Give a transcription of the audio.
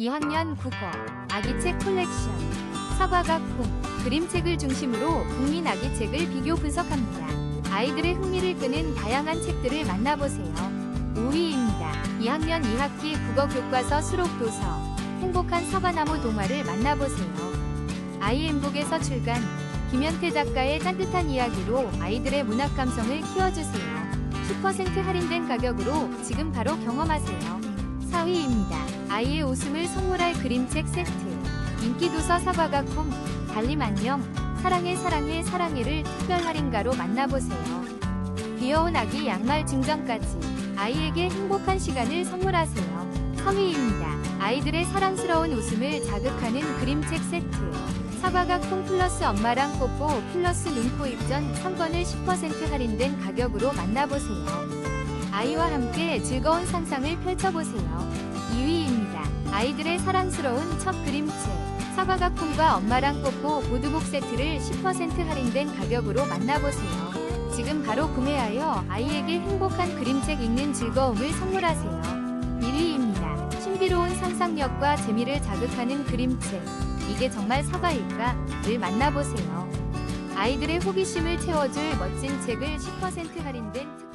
2학년 국어 아기책 콜렉션 사과가 콩 그림책을 중심으로 국민 아기책을 비교 분석합니다. 아이들의 흥미를 끄는 다양한 책들을 만나보세요. 5위입니다. 2학년 2학기 국어 교과서 수록 도서 행복한 사과나무 동화를 만나보세요. 아이엠북에서 출간 김현태 작가의 짠뜻한 이야기로 아이들의 문학 감성을 키워주세요. 10% 할인된 가격으로 지금 바로 경험하세요. 4위입니다. 아이의 웃음을 선물할 그림책 세트. 인기도서 사과가 콩, 달림 안녕, 사랑해 사랑해 사랑해를 특별 할인가로 만나보세요. 귀여운 아기 양말 증정까지 아이에게 행복한 시간을 선물하세요. 3위입니다. 아이들의 사랑스러운 웃음을 자극하는 그림책 세트. 사과가 콩 플러스 엄마랑 뽀뽀 플러스 눈코 입 전 3권을 10% 할인된 가격으로 만나보세요. 아이와 함께 즐거운 상상을 펼쳐보세요. 2위입니다. 아이들의 사랑스러운 첫 그림책. 사과가 콩과 엄마랑 뽀뽀 보드북 세트를 10% 할인된 가격으로 만나보세요. 지금 바로 구매하여 아이에게 행복한 그림책 읽는 즐거움을 선물하세요. 1위입니다. 신비로운 상상력과 재미를 자극하는 그림책. 이게 정말 사과일까?를 만나보세요. 아이들의 호기심을 채워줄 멋진 책을 10% 할인된 특